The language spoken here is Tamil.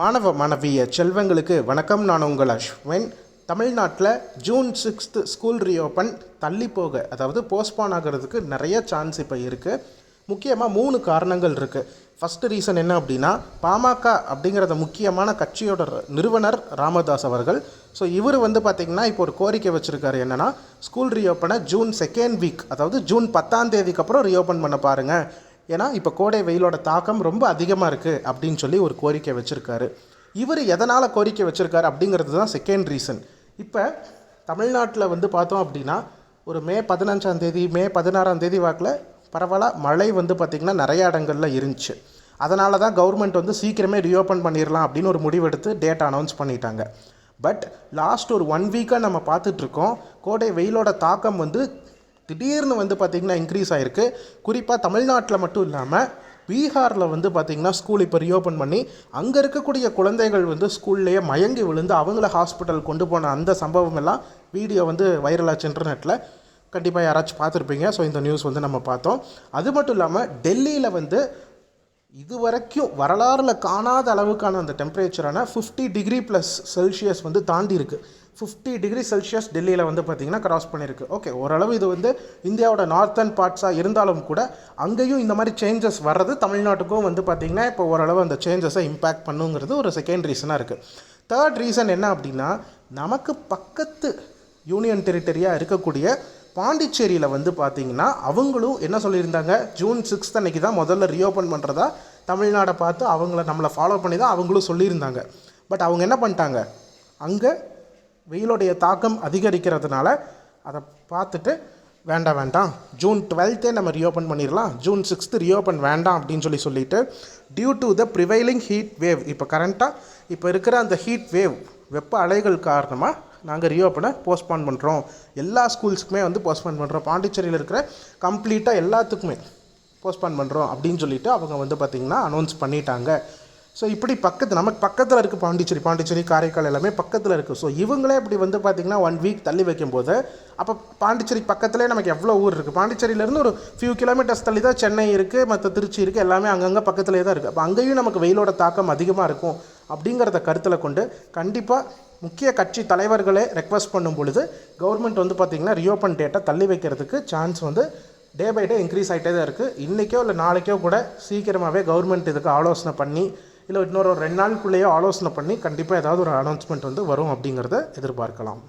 மாணவ மாணவிய செல்வங்களுக்கு வணக்கம். நான் உங்கள் அஸ்வின். தமிழ்நாட்டில் ஜூன் சிக்ஸ்த்து ஸ்கூல் ரீஓப்பன் தள்ளி போக அதாவது போஸ்ட்பான் ஆகிறதுக்கு நிறைய சான்ஸ் இப்போ இருக்குது முக்கியமாக மூணு காரணங்கள் இருக்குது ஃபஸ்ட்டு ரீசன் என்ன அப்படின்னா பாமக அப்படிங்கிறத முக்கியமான கட்சியோட நிறுவனர் ராமதாஸ் அவர்கள். ஸோ இவர் வந்து பார்த்திங்கன்னா இப்போ ஒரு கோரிக்கை வச்சுருக்காரு என்னென்னா ஸ்கூல் ரீஓப்பனை ஜூன் செகண்ட் வீக் அதாவது ஜூன் பத்தாம் தேதிக்கு அப்புறம் ரீஓப்பன் பண்ண பாருங்கள் ஏன்னா இப்போ கோடை வெயிலோட தாக்கம் ரொம்ப அதிகமாக இருக்குது அப்படின்னு சொல்லி ஒரு கோரிக்கை வச்சுருக்காரு. இவர் எதனால் கோரிக்கை வச்சுருக்காரு அப்படிங்கிறது தான் செகண்ட் ரீசன் இப்போ தமிழ்நாட்டில் வந்து பார்த்தோம் அப்படின்னா ஒரு மே பதினஞ்சாம் தேதி மே பதினாறாம் தேதி வாக்கில் பரவலாக மழை வந்து பார்த்திங்கன்னா நிறைய இடங்களில் இருந்துச்சு. அதனால தான் கவர்மெண்ட் வந்து சீக்கிரமே ரீஓப்பன் பண்ணிடலாம் அப்படின்னு ஒரு முடிவெடுத்து டேட் அனௌன்ஸ் பண்ணிட்டாங்க. பட் லாஸ்ட் ஒரு ஒன் வீக்காக நம்ம பார்த்துட்ருக்கோம் கோடை வெயிலோட தாக்கம் வந்து திடீர்னு வந்து பார்த்திங்கன்னா இன்க்ரீஸ் ஆகிருக்கு குறிப்பாக தமிழ்நாட்டில் மட்டும் இல்லாமல் பீகாரில் வந்து பார்த்திங்கன்னா ஸ்கூல் இப்போ ரீஓப்பன் பண்ணி அங்கே இருக்கக்கூடிய குழந்தைகள் வந்து ஸ்கூல்லேயே மயங்கி விழுந்து அவங்கள ஹாஸ்பிட்டல் கொண்டு போன அந்த சம்பவம் எல்லாம் வீடியோ வந்து வைரலாச்சு இன்டர்நெட்டில் கண்டிப்பாக யாராச்சும் பார்த்துருப்பீங்க. ஸோ இந்த நியூஸ் வந்து நம்ம பார்த்தோம். அது மட்டும் இல்லாமல் டெல்லியில் வந்து இதுவரைக்கும் வரலாறில் காணாத அளவுக்கான அந்த டெம்பரேச்சரான ஃபிஃப்டி டிகிரி ப்ளஸ் செல்சியஸ் வந்து தாண்டி இருக்குது ஃபிஃப்டி டிகிரி செல்சியஸ் டெல்லியில் வந்து பார்த்திங்கன்னா கிராஸ் பண்ணியிருக்கு ஓகே ஓரளவு இது வந்து இந்தியாவோட நார்த்தன் பார்ட்ஸாக இருந்தாலும் கூட அங்கேயும் இந்த மாதிரி சேஞ்சஸ் வர்றது தமிழ்நாட்டுக்கும் வந்து பார்த்திங்கன்னா இப்போ ஓரளவு அந்த சேஞ்சஸை இம்பேக்ட் பண்ணுங்கிறது ஒரு செகண்ட் ரீசனாக இருக்குது தேர்ட் ரீசன் என்ன அப்படின்னா நமக்கு பக்கத்து யூனியன் டெரிட்டரியாக இருக்கக்கூடிய பாண்டிச்சேரியில் வந்து பார்த்திங்கன்னா அவங்களும் என்ன சொல்லியிருந்தாங்க? ஜூன் சிக்ஸ்த் அன்னைக்கு தான் முதல்ல ரீஓப்பன் பண்ணுறதா தமிழ்நாடை பார்த்து அவங்கள நம்மளை ஃபாலோ பண்ணி தான் அவங்களும் சொல்லியிருந்தாங்க. பட் அவங்க என்ன பண்ணிட்டாங்க? அங்கே வெயிலுடைய தாக்கம் அதிகரிக்கிறதுனால அதை பார்த்துட்டு வேண்டாம் வேண்டாம். ஜூன் டுவெல்த்தே நம்ம ரீஓப்பன் பண்ணிடலாம் ஜூன் சிக்ஸ்த்து ரீஓப்பன் வேண்டாம் அப்படின்னு சொல்லி சொல்லிட்டு due to the prevailing heat wave இப்போ கரண்ட்டாக இப்போ இருக்கிற அந்த ஹீட் வேவ் வெப்ப அலைகள் காரணமாக நாங்கள் ரீஓப்பனை போஸ்ட்பான் பண்ணுறோம் எல்லா ஸ்கூல்ஸுக்குமே வந்து போஸ்ட்போன் பண்ணுறோம் பாண்டிச்சேரியில் இருக்கிற கம்ப்ளீட்டாக எல்லாத்துக்குமே போஸ்ட்பான் பண்ணுறோம் அப்படின்னு சொல்லிட்டு அவங்க வந்து பார்த்திங்கன்னா அனௌன்ஸ் பண்ணிட்டாங்க. ஸோ இப்படி பக்கத்து நமக்கு பக்கத்தில் இருக்குது பாண்டிச்சேரி பாண்டிச்சேரி காரைக்கால் எல்லாமே பக்கத்தில் இருக்குது ஸோ இவங்களே இப்படி வந்து பார்த்திங்கன்னா ஒன் வீக் தள்ளி வைக்கும்போது அப்போ பாண்டிச்சேரி பக்கத்துலேயே நமக்கு எவ்வளோ ஊர் இருக்குது பாண்டிச்சேரியிலேருந்து ஒரு ஃபியூ கிலோமீட்டர்ஸ் தள்ளி தான் சென்னை இருக்குது மற்ற திருச்சி இருக்குது எல்லாமே அங்கங்கே பக்கத்துலேயே தான் இருக்குது அப்போ அங்கேயும் நமக்கு வெயிலோட தாக்கம் அதிகமாக இருக்கும் அப்படிங்கிறத கருத்தில் கொண்டு கண்டிப்பாக முக்கிய கட்சி தலைவர்களே ரெக்வஸ்ட் பண்ணும் பொழுது கவர்மெண்ட் வந்து பார்த்திங்கன்னா ரியோப்பன் டேட்டை தள்ளி வைக்கிறதுக்கு சான்ஸ் வந்து டே பை டே இன்க்ரீஸ் ஆகிட்டே தான் இருக்குது இன்றைக்கோ இல்லை நாளைக்கோ கூட சீக்கிரமாகவே கவர்மெண்ட் இதுக்கு ஆலோசனை பண்ணி இல்லை இன்னொரு ரெண்டு நாளுக்குள்ளேயோ ஆலோசனை பண்ணி கண்டிப்பாக ஏதாவது ஒரு அனௌன்ஸ்மெண்ட் வந்து வரும் அப்படிங்கிறத எதிர்பார்க்கலாம்.